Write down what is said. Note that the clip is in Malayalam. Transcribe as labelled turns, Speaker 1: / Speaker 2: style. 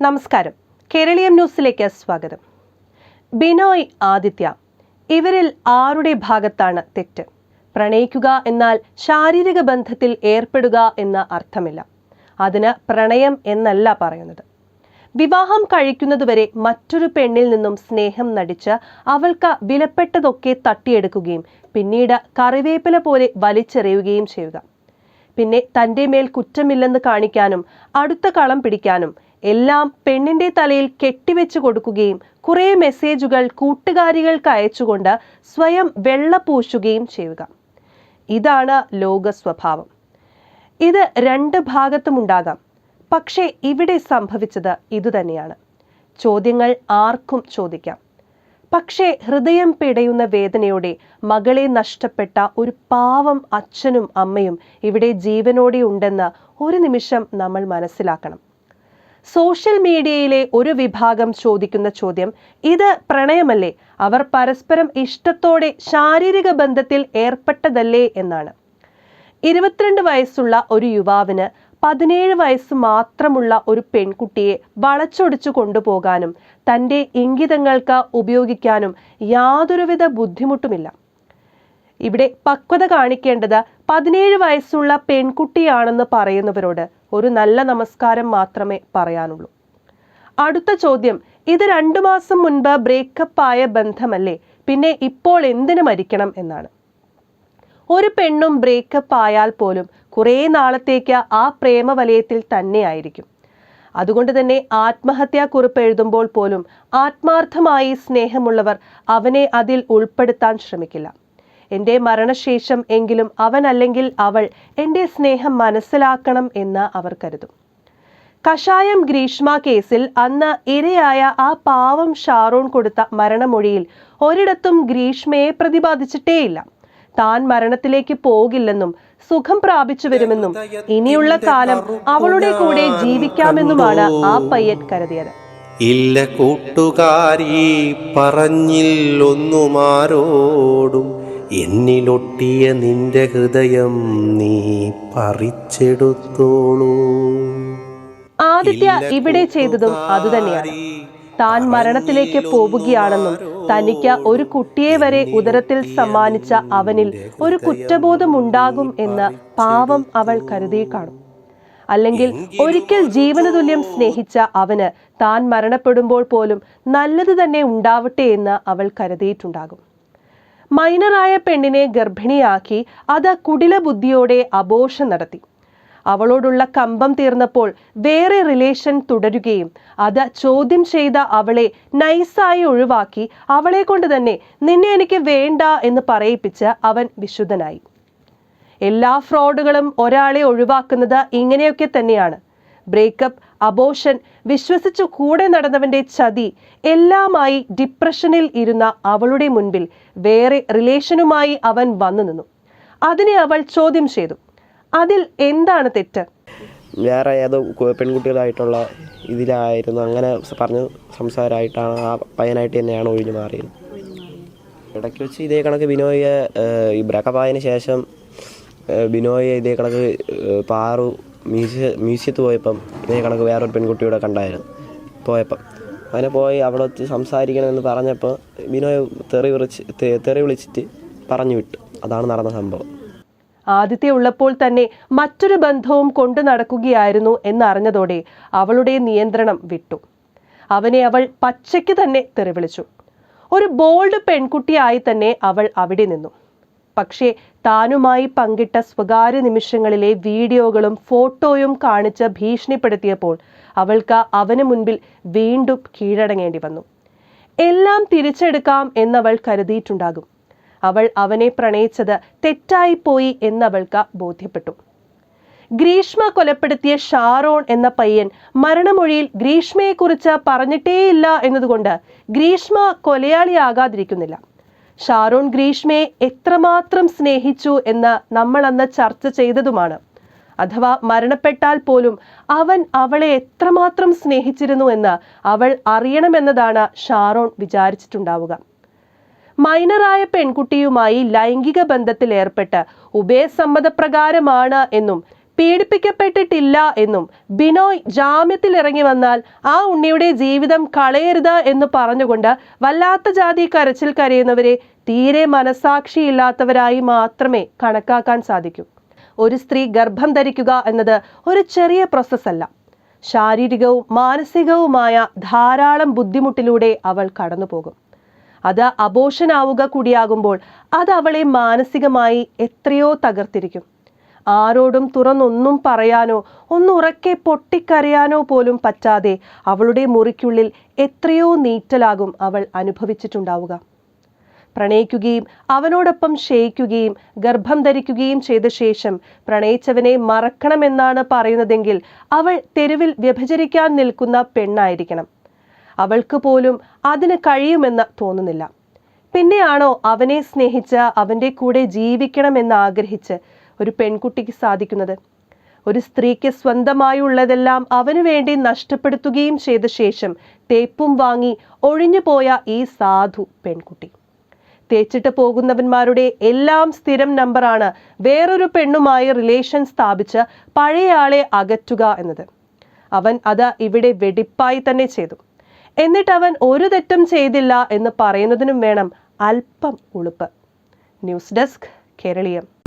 Speaker 1: നമസ്കാരം. കേരളീയം ന്യൂസിലേക്ക് സ്വാഗതം. ബിനോയ് ആദിത്യ ഇവരിൽ ആരുടെ ഭാഗത്താണ് തെറ്റ്? പ്രണയിക്കുക എന്നാൽ ശാരീരിക ബന്ധത്തിൽ ഏർപ്പെടുക എന്ന അർത്ഥമില്ല. അതിന് പ്രണയം എന്നല്ല പറയുന്നത്. വിവാഹം കഴിക്കുന്നതുവരെ മറ്റൊരു പെണ്ണിൽ നിന്നും സ്നേഹം നടിച്ച് അവൾക്ക് വിലപ്പെട്ടതൊക്കെ തട്ടിയെടുക്കുകയും പിന്നീട് കറിവേപ്പില പോലെ വലിച്ചെറിയുകയും ചെയ്യുക. പിന്നെ തന്റെ മേൽ കുറ്റമില്ലെന്ന് കാണിക്കാനും അടുത്ത കളം പിടിക്കാനും എല്ലാം പെണ്ണിന്റെ തലയിൽ കെട്ടിവെച്ചു കൊടുക്കുകയും കുറേ മെസ്സേജുകൾ കൂട്ടുകാരികൾക്ക് അയച്ചുകൊണ്ട് സ്വയം വെള്ളപൂശുകയും ചെയ്യുക. ഇതാണ് ലോക സ്വഭാവം. ഇത് രണ്ട് ഭാഗത്തുമുണ്ടാകാം പക്ഷേ ഇവിടെ സംഭവിച്ചത് ഇതുതന്നെയാണ്. ചോദ്യങ്ങൾ ആർക്കും ചോദിക്കാം. പക്ഷേ ഹൃദയം പിടയുന്ന വേദനയോടെ മകളെ നഷ്ടപ്പെട്ട ഒരു പാവം അച്ഛനും അമ്മയും ഇവിടെ ജീവനോടെ ഉണ്ടെന്ന് ഒരു നിമിഷം നമ്മൾ മനസ്സിലാക്കണം. സോഷ്യൽ മീഡിയയിലെ ഒരു വിഭാഗം ചോദിക്കുന്ന ചോദ്യം ഇത് പ്രണയമല്ലേ? അവർ പരസ്പരം ഇഷ്ടത്തോടെ ശാരീരിക ബന്ധത്തിൽ ഏർപ്പെട്ടതല്ലേ എന്നാണ്. ഇരുപത്തിരണ്ട് വയസ്സുള്ള ഒരു യുവാവിന് പതിനേഴ് വയസ്സ് മാത്രമുള്ള ഒരു പെൺകുട്ടിയെ വളച്ചൊടിച്ചു കൊണ്ടുപോകാനും തന്റെ ഇംഗിതങ്ങൾക്ക് ഉപയോഗിക്കാനും യാതൊരുവിധ ബുദ്ധിമുട്ടുമില്ല. ഇവിടെ പക്വത കാണിക്കേണ്ടത് പതിനേഴ് വയസ്സുള്ള പെൺകുട്ടിയാണെന്ന് പറയുന്നവരോട് ഒരു നല്ല നമസ്കാരം മാത്രമേ പറയാനുള്ളൂ. അടുത്ത ചോദ്യം ഇത് രണ്ടു മാസം മുൻപ് ബ്രേക്കപ്പ് ആയ ബന്ധമല്ലേ? പിന്നെ ഇപ്പോൾ എന്തിനു മരിക്കണം എന്നാണ്. ഒരു പെണ്ണും ബ്രേക്കപ്പ് ആയാൽ പോലും കുറേ നാളത്തേക്ക് ആ പ്രേമവലയത്തിൽ തന്നെയായിരിക്കും അതുകൊണ്ട് തന്നെ ആത്മഹത്യാക്കുറിപ്പ് എഴുതുമ്പോൾ പോലും ആത്മാർത്ഥമായി സ്നേഹമുള്ളവർ അവനെ അതിൽ ഉൾപ്പെടുത്താൻ ശ്രമിക്കില്ല. എന്റെ മരണശേഷം എങ്കിലും അവൻ അല്ലെങ്കിൽ അവൾ എന്റെ സ്നേഹം മനസ്സിലാക്കണം എന്ന് അവർ കരുതും. കഷായം ഗ്രീഷ്മ കേസിൽ അന്ന് ഇരയായ ആ പാവം ഷാറൂൺ കൊടുത്ത മരണമൊഴിയിൽ ഒരിടത്തും ഗ്രീഷ്മയെ പ്രതിപാദിച്ചിട്ടേയില്ല. താൻ മരണത്തിലേക്ക് പോകില്ലെന്നും സുഖം പ്രാപിച്ചു വരുമെന്നും ഇനിയുള്ള കാലം അവളുടെ കൂടെ ജീവിക്കാമെന്നുമാണ് ആ പയ്യൻ കരുതിയത്.
Speaker 2: ഇല്ല കൂട്ടുകാരി പറഞ്ഞില്ലൊന്നുമാരോടും എന്നിലൊട്ടിയ നിന്റെ ഹൃദയം നീ പറിച്ചെടുത്തോളൂ.
Speaker 1: ആദിത്യ ഇവിടെ ചെയ്തതും അതുതന്നെയാണ് താൻ മരണത്തിലേക്ക് പോവുകയാണെന്നും തനിക്ക് ഒരു കുട്ടിയെ വരെ ഉദരത്തിൽ സമ്മാനിച്ച അവനിൽ ഒരു കുറ്റബോധം ഉണ്ടാകും എന്ന് പാവം അവൾ കരുതി കാണും. അല്ലെങ്കിൽ ഒരിക്കൽ ജീവനതുല്യം സ്നേഹിച്ച അവന് താൻ മരണപ്പെടുമ്പോൾ പോലും നല്ലത് തന്നെ ഉണ്ടാവട്ടെ എന്ന് അവൾ കരുതിയിട്ടുണ്ടാകും. മൈനറായ പെണ്ണിനെ ഗർഭിണിയാക്കി അത് കുടില ബുദ്ധിയോടെ അബോഷം നടത്തി. അവളോടുള്ള കമ്പം തീർന്നപ്പോൾ വേറെ റിലേഷൻ തുടരുകയും അത് ചോദ്യം ചെയ്ത അവളെ നൈസായി ഒഴിവാക്കി അവളെ കൊണ്ട് തന്നെ നിന്നെ എനിക്ക് വേണ്ട എന്ന് പറയിപ്പിച്ച് അവൻ വിശുദ്ധനായി. എല്ലാ ഫ്രോഡുകളും ഒരാളെ ഒഴിവാക്കുന്നത് ഇങ്ങനെയൊക്കെ തന്നെയാണ്. ബ്രേക്കപ്പ് അബോഷൻ വിശ്വസിച്ചു കൂടെ നടന്നവന്റെ ചതി എല്ലാമായി ഡിപ്രഷനിൽ ഇരുന്ന അവളുടെ മുൻപിൽ വേറെ റിലേഷനുമായി അവൻ വന്നു നിന്നു. അതിനെ അവൾ ചോദ്യം ചെയ്തു. അതിൽ എന്താണ് തെറ്റ്?
Speaker 3: വേറെ ഏതോ പെൺകുട്ടികളായിട്ടുള്ള ഇതിലായിരുന്നു. അങ്ങനെ പറഞ്ഞ സംസാരമായിട്ടാണ് ആ പയ്യനായിട്ട് തന്നെയാണ് ഒഴിഞ്ഞു മാറിയത്. ഇടയ്ക്ക് വെച്ച് ഇതേ കണക്ക് ബിനോയെ ഈ ബ്രേക്കപ്പ് ആയതിനു ശേഷം ബിനോയെ ഇതേ കണക്ക് പാറു മ്യൂസിയ മ്യൂസിയത്ത് പോയപ്പം ഇതേ കണക്ക് വേറൊരു പെൺകുട്ടിയുടെ കണ്ടായിരുന്നു. പോയപ്പം. അങ്ങനെ പോയി അവിടെ വെച്ച് സംസാരിക്കണമെന്ന് പറഞ്ഞപ്പോൾ ബിനോയ് തെറി വിളിച്ച് തെറി വിളിച്ചിട്ട് പറഞ്ഞു വിട്ടു. അതാണ് നടന്ന സംഭവം.
Speaker 1: ആദിത്യ ഉള്ളപ്പോൾ തന്നെ മറ്റൊരു ബന്ധവും കൊണ്ടു നടക്കുകയായിരുന്നു എന്നറിഞ്ഞതോടെ അവളുടെ നിയന്ത്രണം വിട്ടു. അവനെ അവൾ പച്ചയ്ക്ക് തന്നെ തെറിവിളിച്ചു ഒരു ബോൾഡ് പെൺകുട്ടിയായി തന്നെ അവൾ അവിടെ നിന്നു. പക്ഷേ താനുമായി പങ്കിട്ട സ്വകാര്യ നിമിഷങ്ങളിലെ വീഡിയോകളും ഫോട്ടോയും കാണിച്ച് ഭീഷണിപ്പെടുത്തിയപ്പോൾ അവൾക്ക് അവന് മുൻപിൽ വീണ്ടും കീഴടങ്ങേണ്ടി വന്നു. എല്ലാം തിരിച്ചെടുക്കാം എന്നവൾ കരുതിയിട്ടുണ്ടാകും. അവൾ അവനെ പ്രണയിച്ചത് തെറ്റായിപ്പോയി എന്നവൾക്ക് ബോധ്യപ്പെട്ടു. ഗ്രീഷ്മ കൊലപ്പെടുത്തിയ ഷാറോൺ എന്ന പയ്യൻ മരണമൊഴിയിൽ ഗ്രീഷ്മയെക്കുറിച്ച് പറഞ്ഞിട്ടേയില്ല എന്നതുകൊണ്ട് ഗ്രീഷ്മ കൊലയാളിയാകാതിരിക്കുന്നില്ല. ഷാരോൺ ഗ്രീഷ്മയെ എത്രമാത്രം സ്നേഹിച്ചു എന്ന് നമ്മൾ അന്ന് ചർച്ച ചെയ്തതുമാണ്. അഥവാ മരണപ്പെട്ടാൽ പോലും അവൻ അവളെ എത്രമാത്രം സ്നേഹിച്ചിരുന്നു എന്ന് അവൾ അറിയണമെന്നതാണ് ഷാരോൺ വിചാരിച്ചിട്ടുണ്ടാവുക. മൈനറായ പെൺകുട്ടിയുമായി ലൈംഗിക ബന്ധത്തിൽ ഏർപ്പെട്ട് ഉഭയസമ്മതപ്രകാരമാണ് എന്നും പീഡിപ്പിക്കപ്പെട്ടിട്ടില്ല എന്നും ബിനോയ് ജാമ്യത്തിൽ ഇറങ്ങി വന്നാൽ ആ ഉണ്ണിയുടെ ജീവിതം കളയരുത് എന്ന് പറഞ്ഞുകൊണ്ട് വല്ലാത്ത ജാതി കരച്ചിൽ കരയുന്നവരെ തീരെ മനസാക്ഷിയില്ലാത്തവരായി മാത്രമേ കണക്കാക്കാൻ സാധിക്കൂ. ഒരു സ്ത്രീ ഗർഭം ധരിക്കുക എന്നത് ഒരു ചെറിയ പ്രോസസ് അല്ല. ശാരീരികവും മാനസികവുമായ ധാരാളം ബുദ്ധിമുട്ടിലൂടെ അവൾ കടന്നുപോകും. അത് അബോഷനാവുക കൂടിയാകുമ്പോൾ അത് അവളെ മാനസികമായി എത്രയോ തകർത്തിരിക്കും. ആരോടും തുറന്നൊന്നും പറയാനോ ഒന്നുറക്കെ പൊട്ടിക്കരയാനോ പോലും പറ്റാതെ അവളുടെ മുറിക്കുള്ളിൽ എത്രയോ നീറ്റലാകും അവൾ അനുഭവിച്ചിട്ടുണ്ടാവുക. പ്രണയിക്കുകയും അവനോടൊപ്പം ക്ഷയിക്കുകയും ഗർഭം ധരിക്കുകയും ചെയ്ത ശേഷം പ്രണയിച്ചവനെ മറക്കണമെന്നാണ് പറയുന്നതെങ്കിൽ അവൾ തെരുവിൽ വ്യഭിചരിക്കാൻ നിൽക്കുന്ന പെണ്ണായിരിക്കണം. അവൾക്ക് പോലും അതിന് കഴിയുമെന്ന് തോന്നുന്നില്ല. പിന്നെയാണോ അവനെ സ്നേഹിച്ച് അവന്റെ കൂടെ ജീവിക്കണമെന്ന് ആഗ്രഹിച്ച് ഒരു പെൺകുട്ടിക്ക് സാധിക്കുന്നത്. ഒരു സ്ത്രീക്ക് സ്വന്തമായി ഉള്ളതെല്ലാം അവനു വേണ്ടി നഷ്ടപ്പെടുത്തുകയും ചെയ്ത ശേഷം തേപ്പും വാങ്ങി ഒഴിഞ്ഞുപോയ ഈ സാധു പെൺകുട്ടി. തേച്ചിട്ട് പോകുന്നവന്മാരുടെ എല്ലാം സ്ഥിരം നമ്പറാണ് വേറൊരു പെണ്ണുമായി റിലേഷൻ സ്ഥാപിച്ച് പഴയയാളെ അകറ്റുക എന്നത്. അവൻ അത് ഇവിടെ വെടിപ്പായി തന്നെ ചെയ്തു. എന്നിട്ട് അവൻ ഒരു തെറ്റും ചെയ്തില്ല എന്ന് പറയുന്നതിനും വേണം അല്പം ഉളുപ്പ്. News desk Keraleeyam.